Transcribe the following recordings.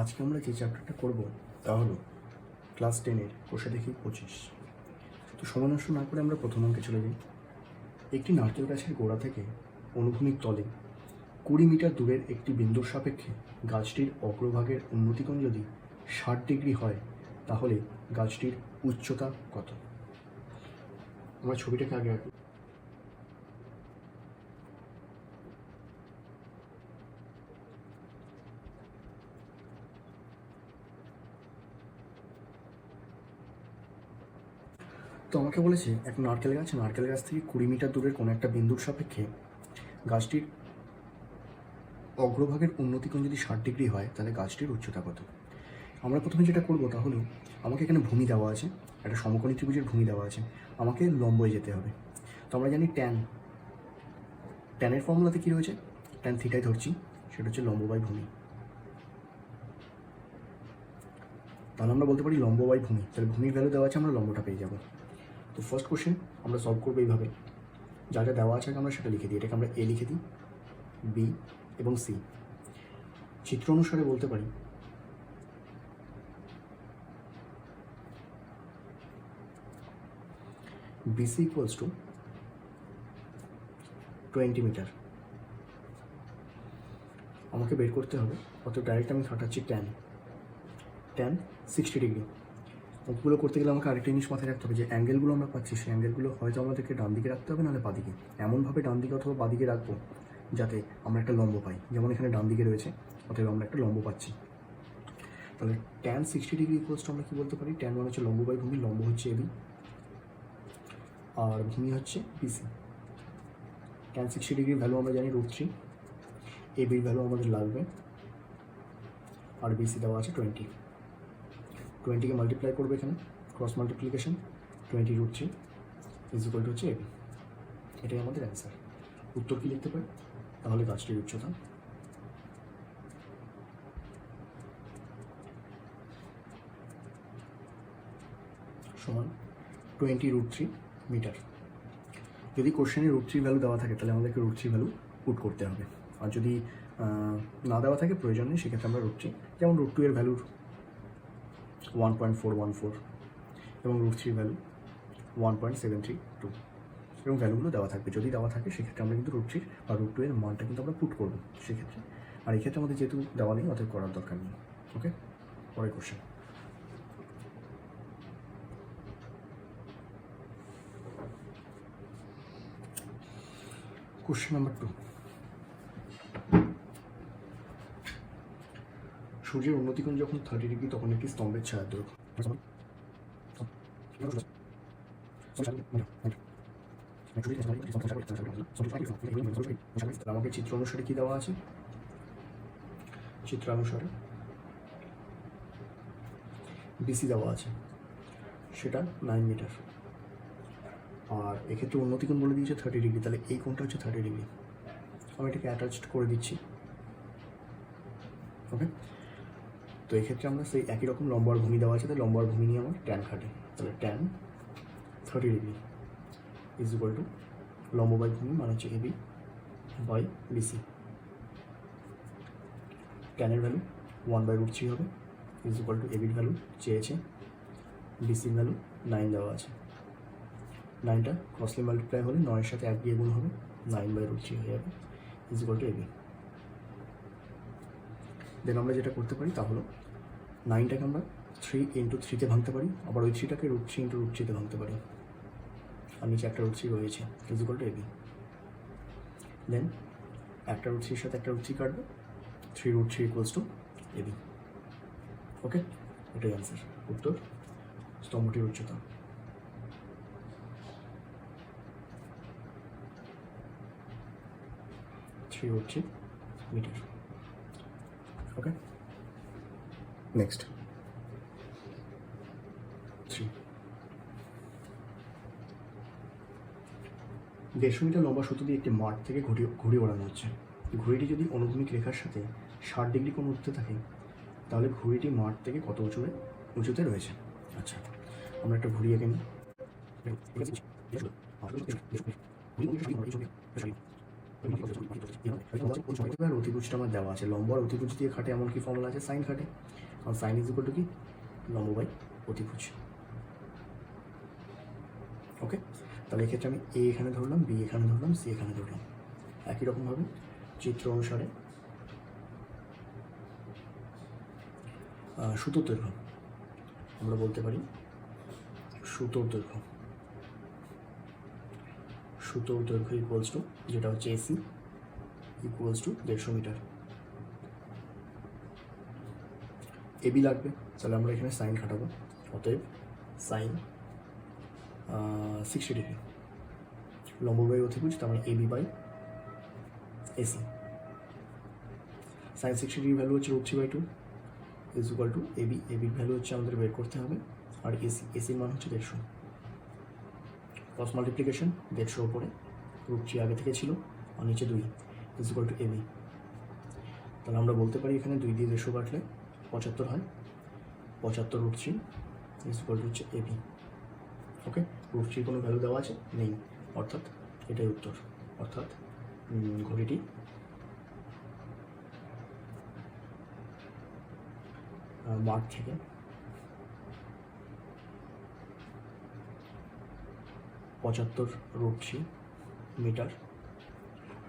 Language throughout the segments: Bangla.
আজকে আমরা যে চ্যাপ্টারটা করব, তা হলো ক্লাস টেনের কোষে দেখি পঁচিশ। তো সময় নষ্ট না করে আমরা প্রথম অঙ্কে চলে যাই। একটি নারকেল গাছের গোড়া থেকে অনুভূমিক তলে কুড়ি মিটার দূরের একটি বিন্দুর সাপেক্ষে গাছটির অগ্রভাগের উন্নতিকোণ যদি ষাট ডিগ্রি হয়, তাহলে গাছটির উচ্চতা কত? আমরা ছবিটাকে আগে আঁকি। তো আমাকে বলেছে এক নারকেল গাছ নারকেল গাছ থেকে কুড়ি মিটার দূরের কোনো একটা বিন্দুর সাপেক্ষে গাছটির অগ্রভাগের উন্নতিকোণ যদি ষাট ডিগ্রি হয়, তাহলে গাছটির উচ্চতা কত? আমরা প্রথমে যেটা করব তা হলো, আমাকে এখানে ভূমি দেওয়া আছে, একটা সমকোণী ত্রিভুজের ভূমি দেওয়া আছে, আমাকে লম্বয়ে যেতে হবে। তো আমরা জানি ট্যান ট্যানের ফর্মুলাতে কী রয়েছে? ট্যান থিটাই ধরছি, সেটা হচ্ছে লম্ব বাই ভূমি। তাহলে আমরা বলতে পারি লম্ব বাই ভূমি, তাহলে ভূমির ভ্যালু দেওয়া আছে, আমরা লম্বটা পেয়ে যাব। তো ফার্স্ট কোশ্চেন আমরা সলভ করব এইভাবে। যা যা দেওয়া আছে আমরা সেটা লিখে দিই। এটাকে আমরা এ লিখে দিই বি এবং সি চিত্র অনুসারে বলতে পারি BC equals to twenty metre আমাকে বের করতে হবে অত ডাইরেক্ট আমি খাটাচ্ছি ট্যান ট্যান সিক্সটি ডিগ্রি ওগুলো করতে গেলে আমাকে আরেকটা জিনিস মাথায় রাখতে হবে, যে অ্যাঙ্গেলগুলো আমরা পাচ্ছি, সেই অ্যাঙ্গেলগুলো হয়তো আমাদেরকে ডান দিকে রাখতে হবে, নাহলে বাদিকে। এমনভাবে ডান দিকে অথবা বাদিকে রাখব, যাতে আমরা একটা লম্ব পাই। যেমন এখানে ডান দিকে রয়েছে, অতএব আমরা একটা লম্ব পাচ্ছি। তাহলে ট্যান সিক্সটি ডিগ্রি ইকুয়ালস আমরা কী বলতে পারি? ট্যান মানে হচ্ছে লম্ব বাই ভূমি, লম্ব হচ্ছে এবি আর ভূমি হচ্ছে বিসি ট্যান সিক্সটি ডিগ্রির ভ্যালু আমরা জানি রুট থ্রি এবির ভ্যালু আমাদের লাগবে, আর বিসি দেওয়া আছে টোয়েন্টি টোয়েন্টিকে মাল্টিপ্লাই করবে এখানে cross multiplication twenty root three is equal to হচ্ছে এবি এটাই আমাদের অ্যান্সার উত্তর কী লিখতে পারি? তাহলে গাছটির উচ্চতা। সমান টোয়েন্টি রুট থ্রি মিটার যদি কোশ্চেনে রুট থ্রি ভ্যালু দেওয়া থাকে, তাহলে আমাদেরকে রুট থ্রি ভ্যালু পুট করতে হবে। আর যদি না দেওয়া থাকে, প্রয়োজন নেই, সেক্ষেত্রে আমরা রুট থ্রি যেমন রুট টু এর ভ্যালুর one point four one four এবং root three value one point seven three two এবং ভ্যালুগুলো দেওয়া থাকবে। যদি দেওয়া থাকে, সেক্ষেত্রে আমরা কিন্তু রুট থ্রির বা রুট টু এর মানটা কিন্তু আমরা পুট করব সেক্ষেত্রে। আর এক্ষেত্রে আমাদের যেহেতু দেওয়া নেই, অতএব করার দরকার নেই। ওকে পরের কোশ্চেন কোশ্চেন নাম্বার টু সূর্যের উন্নতিকোণ যখন থার্টি ডিগ্রি তখন একটি স্তম্ভের ছায়া দৈর্ঘ্য আমাকে চিত্র অনুসারে কি দেওয়া আছে? চিত্র অনুসারে বিসি দেওয়া আছে। সেটা নাইন মিটার আর এক্ষেত্রে উন্নতিকোণ বলে দিয়েছে থার্টি ডিগ্রি তাহলে এই কোণটা হচ্ছে থার্টি ডিগ্রি আমি এটাকে অ্যাটাচড করে দিচ্ছি। ওকে তো এক্ষেত্রে আমরা সেই একই রকম লম্বার ভূমি দেওয়া আছে, তাই লম্বার ভূমি নিয়ে আমার ট্যান খাটে। তাহলে tan thirty degree is equal to লম্ব বাই ভূমি মানে হচ্ছে AB by BC ট্যানের value one by root three হবে ইজ ইকুয়াল টু এবির ভ্যালু চেয়েছে বিসির ভ্যালু নাইন দেওয়া আছে। নাইনটা ক্রসলি মাল্টিপ্লাই হলে নয়ের সাথে এক দিয়ে গুণ হবে নাইন বাই রুট থ্রি হয়ে যাবে is equal to AB then আমরা যেটা করতে পারি তা হলো নাইনটাকে আমরা থ্রি ইন্টু থ্রিতে ভাঙতে পারি। আবার ওই থ্রিটাকে রুট থ্রি ইন্টু রুট থ্রিতে ভাঙতে পারি। আর নিচে একটা রুট থ্রি রয়েছে is equal to AB then একটা রুট থ্রির সাথে একটা রুট থ্রি কাটবে। Three root three equals to AB okay এটাই অ্যান্সার উত্তর? স্তম্ভটির উচ্চতা। Three root three metre okay next দেড়শো মিটার লম্বা সুতো দিয়ে একটি মাঠ থেকে ঘুড়ি ঘুড়ি ওড়ানো হচ্ছে। ঘুড়িটি যদি অনুভূমিক রেখার সাথে ষাট ডিগ্রি কোণ উঠতে থাকে, তাহলে ঘুড়িটি মাঠ থেকে কত উঁচুতে উঁচুতে রয়েছে? আচ্ছা আমরা একটা ঘুড়ি এঁকে নিই। এবার অতিভুজটা আমার দেওয়া আছে লম্ব আর দিয়ে খাটে এমন কি ফর্মুলা আছে সাইন খাটে আর সাইন ইজ ইকুয়াল টু কি লম্ব বাই অতিভুজ ওকে তাহলে এক্ষেত্রে আমি এ এখানে ধরলাম বি এখানে ধরলাম সি এখানে ধরলাম একই রকমভাবে চিত্র অনুসারে সুতোর দৈর্ঘ্য আমরা বলতে পারি সুতোর দৈর্ঘ্য সুতোর দৈর্ঘ্য ইকুয়ালস টু যেটা হচ্ছে এসি ইকুয়ালস টু দেড়শো মিটার। এবি লাগবে, তাহলে আমরা এখানে সাইন খাটাবো, অতএব সাইন সিক্সটি ডিগ্রি লম্ব বাই অতিভুজ তার মানে AB by AC sine sixty degree value হচ্ছে root three by two is equal to AB এবির ভ্যালু হচ্ছে আমাদের বের করতে হবে, আর এসি এসির মান হচ্ছে দেড়শো। ক্রস মাল্টিপ্লিকেশন দেড়শো ওপরে রুট থ্রি আগে থেকে ছিল, আর নিচে দুই ইজ ইকুয়াল টু এবি তাহলে আমরা বলতে পারি এখানে দুই দিয়ে দেড়শো কাটলে পঁচাত্তর হয়। পঁচাত্তর root three is equal to হচ্ছে এবি ওকে রুট থ্রির কোনো ভ্যালু দেওয়া আছে? নেই। অর্থাৎ এটাই উত্তর। অর্থাৎ ঘড়িটি মাঠ থেকে পঁচাত্তর রুট থ্রি মিটার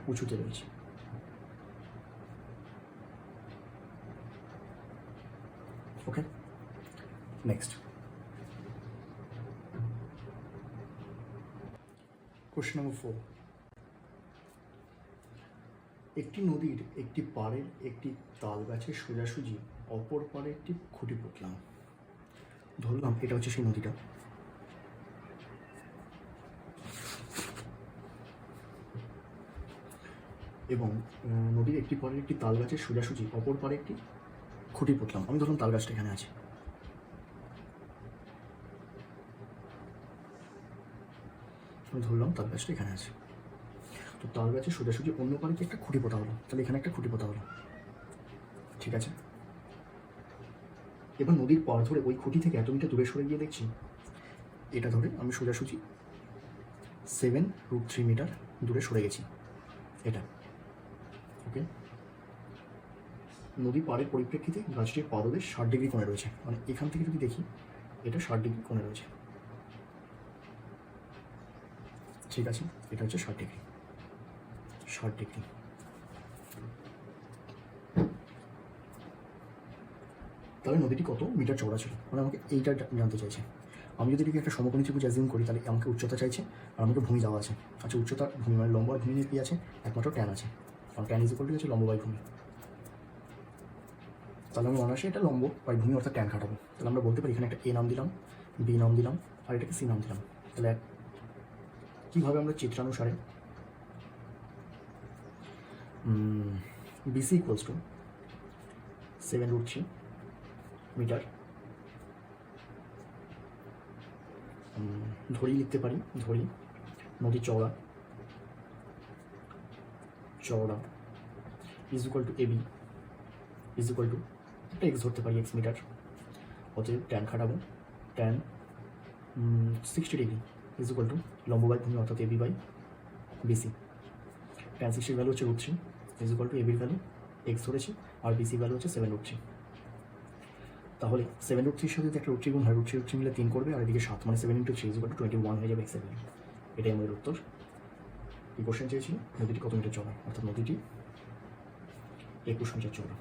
উঁচুতে রয়েছে। Okay, next. Question number four. একটি নদীর একটি পাড়ের একটি তাল গাছের সোজাসুজি অপর পাড়ে একটি খুঁটি পুঁতলাম ধরলাম এটা হচ্ছে সেই নদীটা। এবং নদীর একটি পাড়ের একটি তাল গাছের সোজাসুজি, অপর পাড়ে একটি খুঁটি পুঁতলাম। আমি ধরুন তাল গাছটা এখানে আছে। আমি ধরলাম তাল গাছটা এখানে আছে। তো তাল গাছের সোজাসুজি অন্য পাড়ে কি একটা খুঁটি পোতা হলো। তাহলে এখানে একটা খুঁটি পোতা হলো। ঠিক আছে? এবার নদীর পাড় ধরে ওই খুঁটি থেকে এত মিটার দূরে সরে গিয়ে দেখছি, এটা ধরে আমি সোজাসুজি সেভেন রুট থ্রি মিটার দূরে সরে গেছি। এটা। ওকে। নদী পাড়ের পরিপ্রেক্ষিতে গাছটির পাদদেশ ষাট ডিগ্রি কোণে রয়েছে। মানে এখান থেকে যদি দেখি, এটা ষাট ডিগ্রি কোণে রয়েছে। ঠিক আছে, এটা হচ্ছে ষাট ডিগ্রি। ষাট ডিগ্রি। তাহলে নদীটি কত মিটার চওড়া ছিল? মানে আমাকে এইটা জানতে চাইছে। আমি যদি এটাকে একটা সমকোণী ত্রিভুজ অ্যাজিউম করি, তাহলে আমাকে উচ্চতা চাইছে আর আমাকে ভূমি দেওয়া আছে। আচ্ছা উচ্চতা, ভূমি মানে লম্ব ভূমি নিয়ে কী আছে? একমাত্র ট্যান আছে। কারণ ট্যান ইজ ইকুয়াল টু হচ্ছে লম্ব বাই ভূমি। তাহলে আমি অনার্সে এটা লম্ব বাই ভূমি অর্থাৎ ট্যান খাটাবো তাহলে আমরা বলতে পারি এখানে একটা এ নাম দিলাম বি নাম দিলাম, আর এটাকে সি নাম দিলাম। তাহলে কীভাবে আমরা চিত্রানুসারে BC equals to seven root three metre ধরি লিখতে পারি, ধরি নদী চওড়া। চওড়া is equal to AB is equal to একটা এক্স ধরতে পারি এক্স মিটার অতএব tan খাটাবো। Tan sixty degree is equal to লম্ব বাই ভূমি অর্থাৎ এবি বাই বিসি ট্যান সিক্সটির ভ্যালু হচ্ছে root three is equal to এবির ভ্যালু এক্স ধরেছি, আর বিসি ভ্যালু হচ্ছে সেভেন রুট থ্রি তাহলে সেভেন রুট থ্রির সাথে একটা রুট থ্রি গুণ হয় রুট থ্রি রুট মিলে তিন করবে, আর এদিকে সাত মানে seven into three is equal to twenty one হয়ে যাবে এক্স ভ্যালু এটাই আমাদের উত্তর। কোশ্চেন চেয়েছিল, নদীটি কত মিটার চওড়া? অর্থাৎ নদীটি একুশ মিটার চওড়া।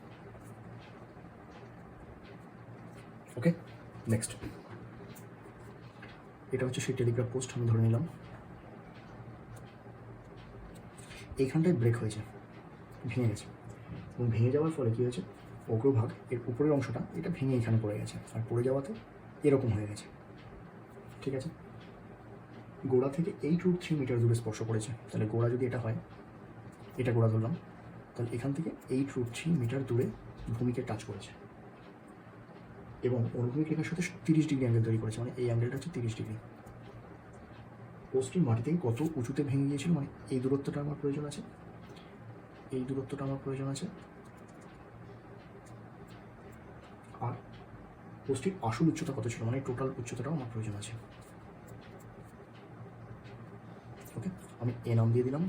ওকে নেক্সট এটা হচ্ছে সেই টেলিগ্রাফ পোস্ট আমি ধরে নিলাম। এইখানটায় ব্রেক হয়েছে, ভেঙে গেছে। এবং ভেঙে যাওয়ার ফলে কী হয়েছে? অগ্রভাগ এর উপরের অংশটা, এটা ভেঙে এখানে পড়ে গেছে। আর পড়ে যাওয়াতে এরকম হয়ে গেছে। ঠিক আছে? গোড়া থেকে এইট রুট থ্রি মিটার দূরে স্পর্শ করেছে। তাহলে গোড়া যদি এটা হয়, এটা গোড়া ধরলাম, তাহলে এখান থেকে এইট রুট থ্রি মিটার দূরে ভূমিকে টাচ করেছে। এবং অনুভূমিক রেখার সাথে তিরিশ ডিগ্রি অ্যাঙ্গেল তৈরি করেছে মানে এই অ্যাঙ্গেলটা হচ্ছে তিরিশ ডিগ্রি পোস্টটি মাটি থেকে কত উঁচুতে ভেঙে গিয়েছিল মানে এই দূরত্বটা আমার প্রয়োজন আছে। এই দূরত্বটা আমার প্রয়োজন আছে। আর পোস্টটির আসল উচ্চতা কত ছিল মানে টোটাল উচ্চতাটাও আমার প্রয়োজন আছে। ওকে আমি এ নাম দিয়ে দিলাম,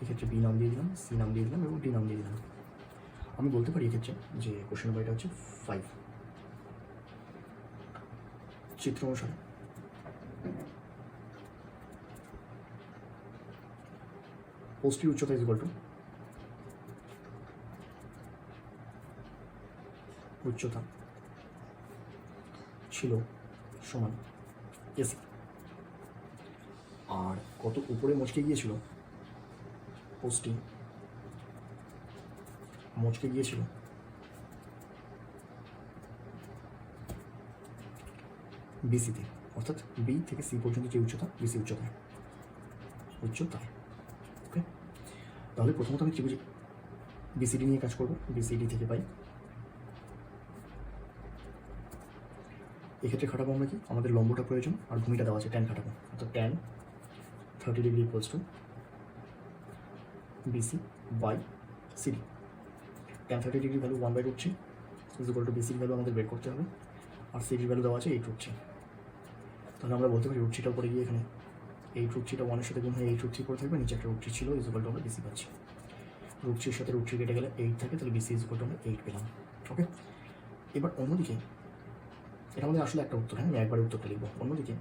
এক্ষেত্রে বি নাম দিয়ে দিলাম সি নাম দিয়ে দিলাম এবং ডি নাম দিয়ে দিলাম। আমি বলতে পারি এক্ষেত্রে যে কোশ্চেন নাম্বার এটা হচ্ছে ফাইভ চিত্র অনুসারে। পোস্টের উচ্চতা ইজ টু উচ্চতা ছিল সমান এসি আর কত উপরে মচকে গিয়েছিল? পোস্টিং। মচকে গিয়েছিল। বিসিতে। অর্থাৎ বি থেকে সি পর্যন্ত যে উচ্চতা বিসি উচ্চতায় উচ্চতায় ওকে। তাহলে প্রথমত আমি ত্রিভুজ বিসিডি নিয়ে কাজ করব। বিসিডি থেকে পাই। এক্ষেত্রে খাটাবো আমরা কি? আমাদের লম্বটা প্রয়োজন, আর ভূমিটা দেওয়া আছে ট্যান খাটাবো। অর্থাৎ tan thirty degree equals to BC by CD tan thirty degree value one by root three is equal to বিসির ভ্যালু আমাদের বের করতে হবে, আর সিডির ভ্যালু দেওয়া আছে এইট রুট থ্রি তাহলে আমরা বলতে পারি রুট থ্রিটা পরে গিয়ে এখানে এইট রুট থ্রিটা ওয়ানের সাথে গুণ হয়ে এইট রুট থ্রি করে থাকবে, নিচে একটা রুট থ্রি ছিল ইজ ইকুয়াল টু আমরা বিসি পাচ্ছি। রুট থ্রির সাথে রুট থ্রি কেটে গেলে এইট থাকে, তাহলে বিসি ইজ ইকুয়াল টু আমরা এইট পেলাম ওকে এবার অন্যদিকে, এটা আমাদের আসলে একটা উত্তর হ্যাঁ? আমি একবারে উত্তরটা লিখব। অন্যদিকে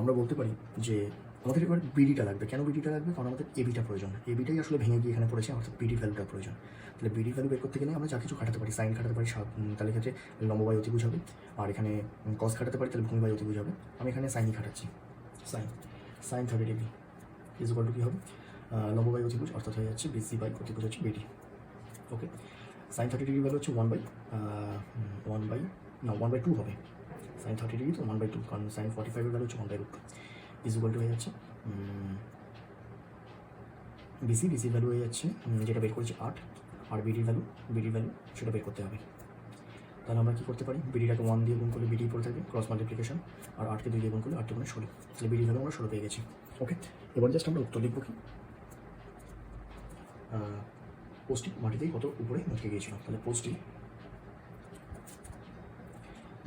আমরা বলতে পারি যে আমাদের এবার বিডিটা লাগবে। কেন বিডিটা লাগবে? কারণ আমাদের এবিটা প্রয়োজন। এবিটাই আসলে ভেঙে গিয়ে এখানে পড়েছে, অর্থাৎ বিডি ভ্যালুটা প্রয়োজন। তাহলে বিডি ভ্যালু বের করতে গেলে আমরা যা কিছু খাটাতে পারি সাইন খাটাতে পারি তাহলে ক্ষেত্রে লম্ববাই অতিভুজ হবে আর এখানে কস খাটাতে পারি, তাহলে ভূমি বাই অতিভুজ হবে আমি এখানে সাইনই খাটাচ্ছি। Sine sine thirty degree is equal to কী হবে? লম্ববাই অতিভুজ অর্থাৎ হয়ে যাচ্ছে বিসি বাই অতিভুজ হচ্ছে BD okay sine thirty degree value হচ্ছে ওয়ান বাই ওয়ান বাই না ওয়ান বাই টু হবে। সাইন থার্টি ডিগ্রি তো ওয়ান বাই টু কারণ সাইন ফর্টি ফাইভের ভ্যালু হচ্ছে one by root is equal to হয়ে যাচ্ছে বিসি বিসি ভ্যালু হয়ে যাচ্ছে যেটা বের করেছি আট, আর বিডির ভ্যালু বিডির ভ্যালু সেটা বের করতে হবে। তাহলে আমরা কী করতে পারি? বিডিটাকে ওয়ান দিয়ে গুণ করলে বিডি পড়ে থাকবে ক্রস মাল্টিপ্লিকেশন আর আটকে দুই দিয়ে গুণ করলে আট দুগুণে ষোলো। তাহলে বিডি ভ্যালু আমরা ষোলো পেয়ে গেছি। ওকে এবার জাস্ট আমরা উত্তর লিখব কি? পোস্টটি মাটিতেই কত উপরে মুচকে গিয়েছিল? তাহলে পোস্টটি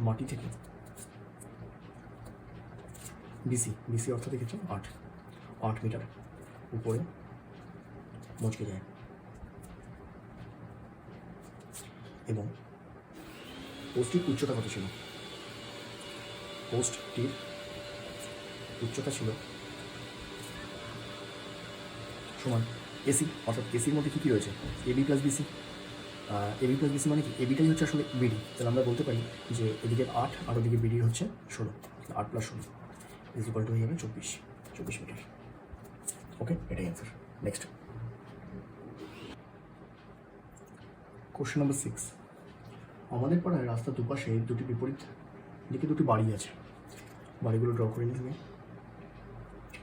মাটি থেকে বিসি বিসি অর্থ দেখেছ আট আট মিটার উপরে মচকে যায়। এবং পোস্টটির উচ্চতা কত ছিল? পোস্টটির উচ্চতা ছিল সমান এসি অর্থাৎ এসির মধ্যে কী কী রয়েছে? AB plus BC AB plus BC মানে কি? এবিটাই হচ্ছে আসলে বিডি তাহলে আমরা বলতে পারি যে এদিকে আট আর ওদিকে বিডি হচ্ছে ষোলো। আট প্লাস ষোলো। ইজ ইকুয়াল টু হয়ে যাবে চব্বিশ। চব্বিশ মিটার। ওকে এটাই answer next question number six আমাদের পাড়ায় রাস্তার দুপাশে দুটি বিপরীত দিকে দুটি বাড়ি আছে। বাড়িগুলো ড্র করে নিয়ে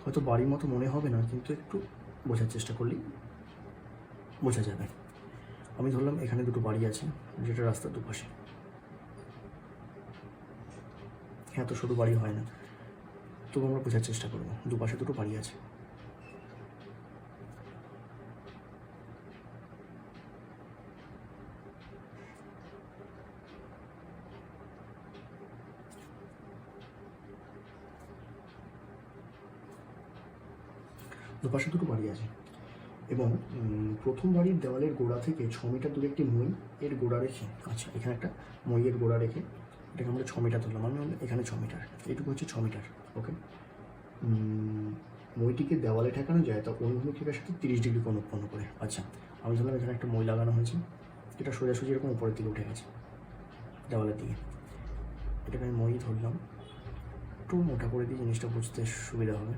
হয়তো বাড়ির মতো মনে হবে না, কিন্তু একটু বোঝার চেষ্টা করলেই বোঝা যাবে। আমি ধরলাম এখানে দুটো বাড়ি আছে, যেটা রাস্তার দুপাশে। হ্যাঁ তো শুধু বাড়ি হয় না। তবু আমরা বোঝার চেষ্টা করব। দুপাশে দুটো বাড়ি আছে। দুপাশে দুটো বাড়ি আছে। এবং প্রথম বাড়ির দেওয়ালের গোড়া থেকে ছ মিটার দূরে একটি মই এর গোড়া রেখে আচ্ছা এখানে একটা মইয়ের গোড়া রেখে এটাকে আমরা ছ মিটার ধরলাম। মানে এখানে ছ মিটার। এইটুকু হচ্ছে ছ মিটার ওকে মইটিকে দেওয়ালে ঠেকানো যায়, তা অনুভূমিক রেখার সাথে তিরিশ ডিগ্রি কোণ উৎপন্ন করে। আচ্ছা আমি ধরলাম এখানে একটা মই লাগানো হয়েছে। এটা সোজাসুজি এরকম উপরের দিকে উঠে গেছে, দেওয়ালের দিকে। এটাকে আমি মই ধরলাম। একটু মোটা করে দিয়ে জিনিসটা বুঝতে সুবিধা হবে।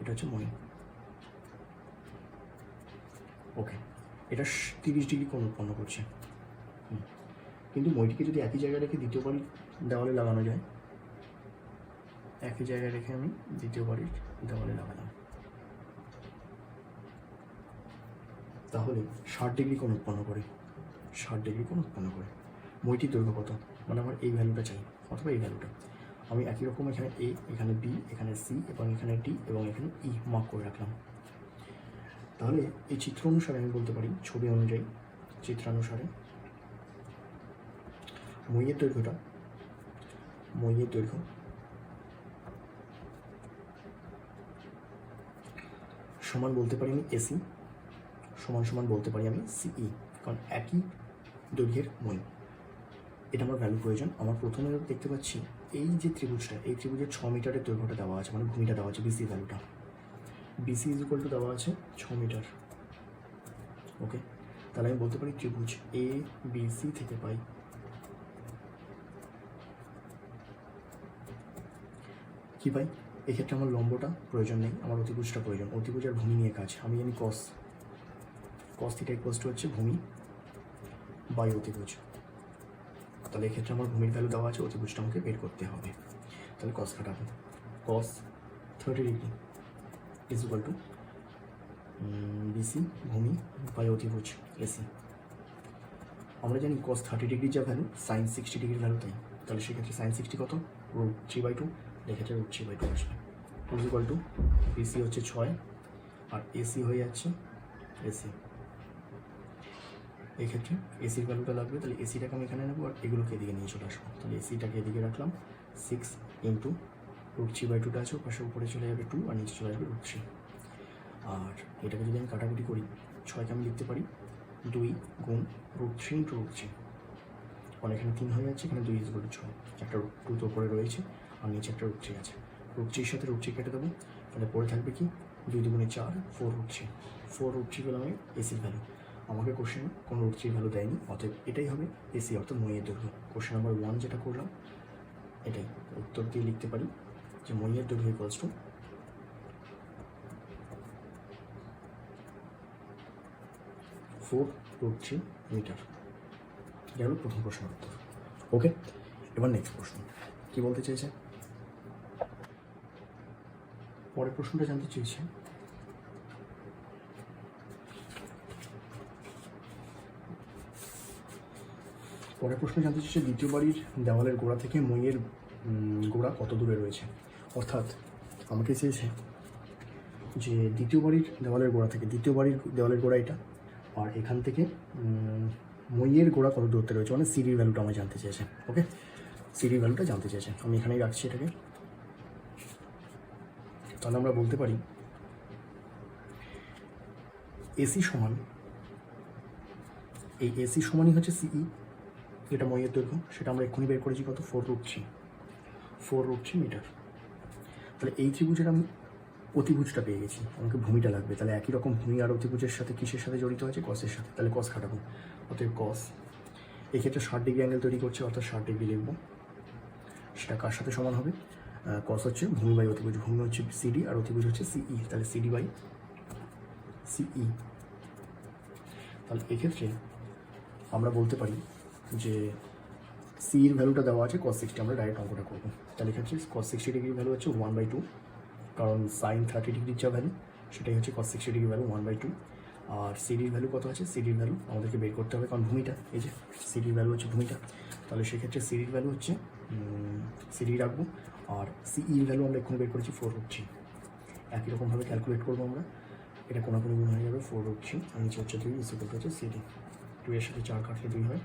এটা হচ্ছে মই। ওকে এটা তিরিশ ডিগ্রি কোণ উৎপন্ন করছে। কিন্তু মইটিকে যদি একই জায়গায় রেখে দ্বিতীয় বাড়ির দেওয়ালে লাগানো যায়, একই জায়গায় রেখে আমি দ্বিতীয় বাড়ির দেওয়ালে লাগালাম। তাহলে ষাট ডিগ্রি কোণ উৎপন্ন করে, ষাট ডিগ্রি কোণ উৎপন্ন করে। মইটির দৈর্ঘ্য কত? মানে আমার এই ভ্যালুটা চাই, অথবা এই ভ্যালুটা আমি একই রকম এখানে এ এখানে বি এখানে সি এবং এখানে ডি এবং এখানে ই মার্ক করে রাখলাম। তাহলে এই চিত্র অনুসারে আমি বলতে পারি, ছবি অনুযায়ী, চিত্রানুসারে মইয়ের দৈর্ঘ্যটা মইয়ের দৈর্ঘ্য সমান বলতে পারি আমি এসি, সমান সমান বলতে পারি আমি সিই কারণ একই দৈর্ঘ্যের মই। এটা আমার ভ্যালু প্রয়োজন। আমার প্রথমে দেখতে পাচ্ছি এই যে ত্রিভুজটা, এই ত্রিভুজের ছ মিটারের দৈর্ঘ্যটা দেওয়া আছে মানে ভূমিটা দেওয়া আছে বিসি ভ্যালুটা বিসি ইজ ইকুয়াল টু দেওয়া আছে ছ মিটার। ওকে তাহলে আমি বলতে পারি ত্রিভুজ এ বিসি থেকে পাই। কি পাই এক্ষেত্রে আমার লম্বটা প্রয়োজন নেই, আমার অতিভুজটা প্রয়োজন। অতিভুজ আর ভূমি নিয়ে কাজ, আমি জানি cos cos theta equals to হচ্ছে ভূমি বাই অতিভুজ। তাহলে এক্ষেত্রে আমার ভূমির ভ্যালু দেওয়া আছে, অতিভুজটা আমাকে বের করতে হবে। তাহলে কস কাটাবো। Cos thirty degree is equal to BC ভূমি বাই অতিভুজ এসি আমরা জানি কস থার্টি ডিগ্রির যা ভ্যালু সাইন সিক্সটি ডিগ্রির ভ্যালু তাই। তাহলে সেক্ষেত্রে সাইন সিক্সটি কত? রুট থ্রি বাই টু এক্ষেত্রে রুট থ্রি বাই টু। আসবে ইজ টু বিসি হচ্ছে ছয়, আর এসি হয়ে যাচ্ছে এসি এক্ষেত্রে এসির ভ্যালুটা লাগবে, তাহলে এসিটাকে আমি এখানে নেব, আর এগুলোকে এদিকে নিয়ে চলে আসব। তাহলে এসিটাকে এদিকে রাখলাম six into root three by টুটা আছে পাশে উপরে চলে যাবে টু আর নিচে চলে আসবে রুট থ্রি আর এটাকে যদি আমি কাটাকুটি করি, ছয়কে আমি লিখতে পারি, দুই গুণ root three into root three এখানে তিন হয়ে যাচ্ছে, এখানে দুই ইজ টু ছয়। একটা টু তো উপরে রয়েছে। আর নিচে একটা রুট আছে। রুট থ্রির সাথে রুট থ্রি কেটে দেবো। তাহলে পরে থাকবে কি? দুই দুগুণে চার four root three four root three পেলাম আমি এসির ভ্যালু আমাকে কোশ্চেন কোনো রুট থ্রি ভ্যালু দেয়নি, অতএব এটাই হবে এসি অর্থাৎ মইয়ের দৈর্ঘ্য। কোশ্চেন নাম্বার ওয়ান যেটা করলাম, এটাই উত্তর দিয়ে লিখতে পারি যে মইয়ের দৈর্ঘ্য equals to four root three metre এটা হলো প্রথম প্রশ্নের উত্তর। ওকে এবার নেক্সট প্রশ্ন। কি বলতে চেয়েছে পরের প্রশ্নটা জানতে চেয়েছে পরের প্রশ্ন জানতে চেয়েছে, দ্বিতীয় বাড়ির দেওয়ালের গোড়া থেকে মইয়ের গোড়া কত দূরে রয়েছে? অর্থাৎ আমাকে চেয়েছে যে দ্বিতীয় বাড়ির দেওয়ালের গোড়া থেকে, দ্বিতীয় বাড়ির দেওয়ালের গোড়া এটা, আর এখান থেকে মইয়ের গোড়া কত দূরত্বে রয়েছে? মানে সিডির ভ্যালুটা আমার জানতে চেয়েছে ওকে সিডির ভ্যালুটা জানতে চেয়েছে। আমি এখানেই রাখছি এটাকে। তাহলে আমরা বলতে পারি এসি সমান এই এসি সমানই হচ্ছে সিই যেটা মইয়ের দৈর্ঘ্য, সেটা আমরা এক্ষুনি বের করেছি কত? Four root three four root three metre তাহলে এই ত্রিভুজের আমি অতিভুজটা পেয়ে গেছি, আমাকে ভূমিটা লাগবে। তাহলে একই রকম ভূমি আর অতিভুজের সাথে কিসের সাথে জড়িত আছে? কসের সাথে। তাহলে কস খাটাবো অতএব কস এক্ষেত্রে ষাট ডিগ্রি অ্যাঙ্গেল তৈরি করছে, অর্থাৎ ষাট ডিগ্রি লিখব। সেটা কার সাথে সমান হবে? কস হচ্ছে, ভূমি বাই অতিভুজ ভূমি হচ্ছে সিডি আর অতিভুজ হচ্ছে সিই তাহলে সিডি বাই সিই তাহলে এক্ষেত্রে আমরা বলতে পারি যে সি এর ভ্যালুটা দেওয়া আছে কস সিক্সটি আমরা ডাইরেক্ট অঙ্কটা করব। তাহলে এক্ষেত্রে কস সিক্সটি ডিগ্রি ভ্যালু হচ্ছে ওয়ান বাই টু কারণ সাইন থার্টি ডিগ্রির যা ভ্যালু সেটাই হচ্ছে cos sixty degree value one by two আর সিডির ভ্যালু কত আছে? সিডির ভ্যালু আমাদেরকে বের করতে হবে, কারণ ভূমিটা, এই যে সিডির ভ্যালু হচ্ছে ভূমিটা। তাহলে সেক্ষেত্রে সিডির ভ্যালু হচ্ছে সিডি রাখব। আর সিইর ভ্যালু আমরা এক্ষুনি বের করেছি ফোর হচ্ছে একই রকমভাবে ক্যালকুলেট করব আমরা। এটা কোনো কোনো গুণ হয়ে যাবে ফোর হচ্ছে আর নিচে হচ্ছে দুই ইসিকল হচ্ছে সিডি টু এর সাথে চার কাটলে দুই হয়।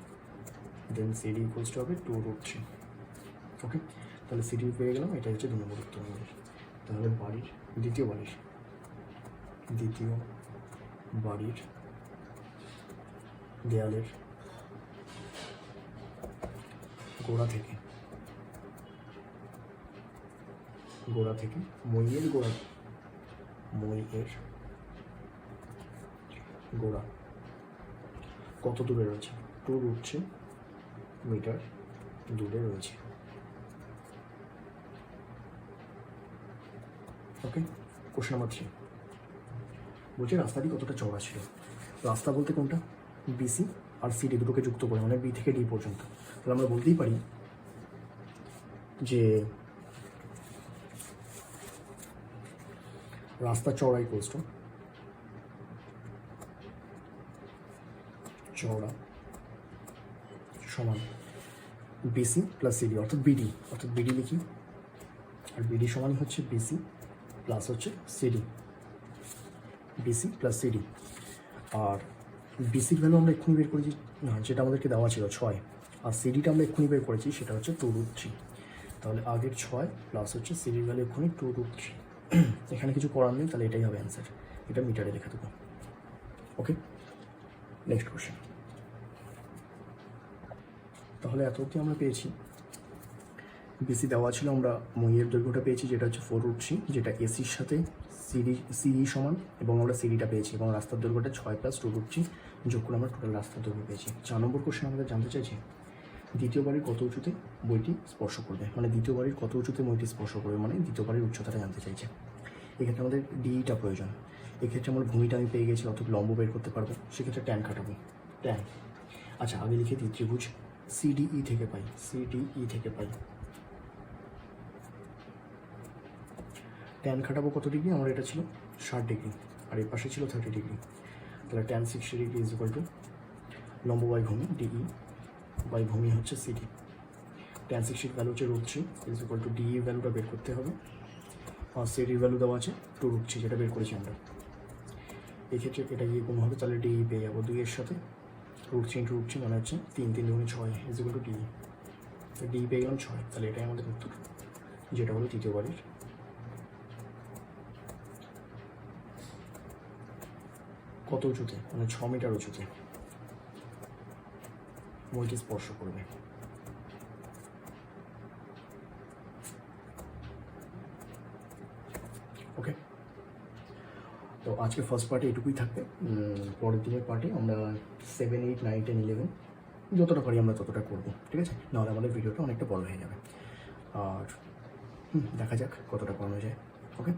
দেন সিডি ইকুয়ালস টু হবে টু রুট থ্রি ওকে তাহলে সিডি পেয়ে গেলাম এটা হচ্ছে দু নম্বর উত্তর আমাদের। তাহলে বাড়ির দ্বিতীয় বাড়ির। দ্বিতীয় বাড়ির দেয়ালের গোড়া থেকে গোড়া থেকে, মইয়ের গোড়া মইয়ের গোড়া। কত দূরে রয়েছে? টু থ্রি মিটার দূরে রয়েছে। Okay, question number three. বলছে রাস্তাটি কতটা চওড়া ছিল? রাস্তা বলতে কোনটা? বিসি আর সিডি দুটোকে যুক্ত করে মানে বি থেকে ডি পর্যন্ত। তাহলে আমরা বলতেই পারি যে রাস্তা চওড়া ইকুয়ালস টু। চওড়া, সমান বিসি প্লাস সিডি অর্থাৎ বিডি অর্থাৎ বিডি লিখি আর বিডি সমানই হচ্ছে বিসি প্লাস হচ্ছে সিডি বিসি প্লাস সিডি আর বিসির ভ্যালু আমরা এক্ষুনি বের করেছি, না, যেটা আমাদেরকে দেওয়া ছিল, ছয়। আর সিডিটা আমরা এক্ষুনি বের করেছি, সেটা হচ্ছে টু রুট থ্রি তাহলে আগের ছয় প্লাস হচ্ছে সিডির ভ্যালু এক্ষুনি টু রুট থ্রি এখানে কিছু করার নেই, তাহলে এটাই হবে অ্যান্সার এটা মিটারে লিখে দেবো। ওকে নেক্সট কোশ্চেন তাহলে এত অবধি আমরা পেয়েছি। বেশি দেওয়া ছিল, আমরা মইয়ের দৈর্ঘ্যটা পেয়েছি, যেটা হচ্ছে ফোর রুট যেটা এসির সাথে সিডি সিই সমান, এবং আমরা সিডিটা পেয়েছি, এবং রাস্তার দৈর্ঘ্যটা ছয় প্লাস টু রুট যোগ করে আমরা টোটাল রাস্তার দৈর্ঘ্য পেয়েছি। চার নম্বর কোশ্চেন আমাদের জানতে চাইছি দ্বিতীয় বাড়ির কত উঁচুতে বইটি স্পর্শ করবে। মানে দ্বিতীয় বাড়ির কত উঁচুতে বইটি স্পর্শ করবে মানে দ্বিতীয় বাড়ির উচ্চতাটা জানতে চাইছে। এক্ষেত্রে আমাদের ডিইটা প্রয়োজন। এক্ষেত্রে আমার ভূমিটা আমি পেয়ে গেছি, অর্থাৎ লম্ব বের করতে পারব। সেক্ষেত্রে ট্যান খাটাবো ট্যান আচ্ছা আগে লিখে দিই ত্রিভুজ। সিডিই থেকে পাই। সিডিই থেকে পাই। ট্যান খাটাবো কত ডিগ্রি? আমার এটা ছিল ষাট ডিগ্রি। আর এর পাশে ছিল থার্টি ডিগ্রি। তাহলে tan sixty degree is equal to লম্ব বাই ভূমি ডিই বাই ভূমি হচ্ছে সিডি সিক্সটির ভ্যালু হচ্ছে root three is equal to DE ভ্যালুটা বের করতে হবে। আর সিডির ভ্যালু দেওয়া আছে টু রুট থ্রি যেটা বের করেছি আমরা। এক্ষেত্রে এটা গিয়ে গুণ হবে, তাহলে ডিই পেয়ে যাব দুইয়ের সাথে। Root three into root three মানে হচ্ছে তিন তিন দুগুণে ছয় is equal to DE DE পেয়ে গেলাম ছয়, তাহলে এটাই আমাদের উত্তর, যেটা হলো তৃতীয় বাড়ির কত উঁচুতে? মানে ছ মিটার উঁচুতে। বইটি স্পর্শ করবে ওকে তো আজকে ফার্স্ট পার্টি এটুকুই থাকবে। পরের দিনের পার্টি আমরা seven eight nine ten eleven যতটা পারি আমরা ততটা করব, ঠিক আছে? নাহলে আমাদের ভিডিওটা অনেকটা বড় হয়ে যাবে। আর দেখা যাক কতটা করানো যায় ওকে